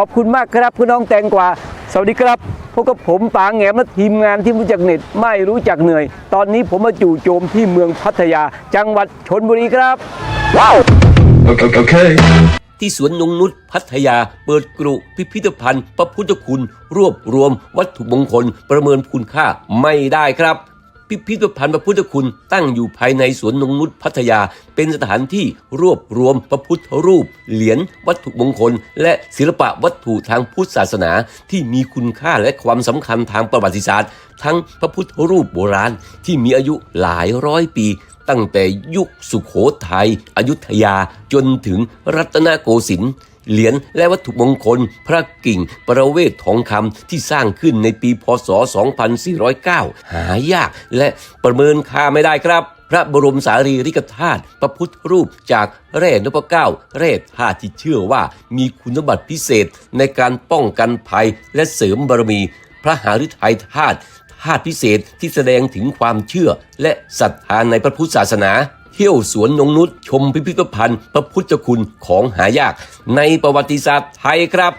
ขอบคุณมากครับคุณน้องแตงกวาสวัสดีครับพบกับผมปางแหงมและทีมงานที่รู้จักเหน็ดไม่รู้จักเหนื่อย ตอนนี้ผมมาจู่โจมที่เมืองพัทยา จังหวัดชนบุรีครับ Okay. okay. ที่สวนนงนุษพัทยาเปิดกรุพิพิธภัณฑ์ พระพุทธคุณ รวบรวมวัตถุมงคลประเมินคุณค่าไม่ได้ครับ พิพิธภัณฑ์พระพุทธคุณ ตั้งอยู่ภายในสวนนงนุษพัทยา เป็นสถานที่รวบรวมพระพุทธรูป เหรียญวัตถุมงคล และศิลปะวัตถุทางพุทธศาสนา ที่มีคุณค่าและความสำคัญทางประวัติศาสตร์ ทั้งพระพุทธรูปโบราณที่มีอายุหลายร้อยปี ตั้งแต่ยุคสุขโขทัยอยุธยาจนถึงรัตนโกสินทร์เหรียญและวัตถุมงคล พระกิ่งประเวททองคำที่สร้างขึ้นในปีพศ 2409 หายากและประเมินค่าไม่ได้ครับ พระบรมสารีริกธาตุพระพุทธรูปจากแร่นพเก้า แร่ธาตุที่เชื่อว่ามีคุณสมบัติพิเศษในการป้องกันภัยและเสริมบารมี พระหฤทัยธาตุ ธาตุพิเศษที่แสดงถึงความเชื่อ และศรัทธาในพระพุทธศาสนาเที่ยวสวนนงนุษชมพิพิธภัณฑ์ พระพุทธคุณของหายากในประวัติศาสตร์ไทยครับ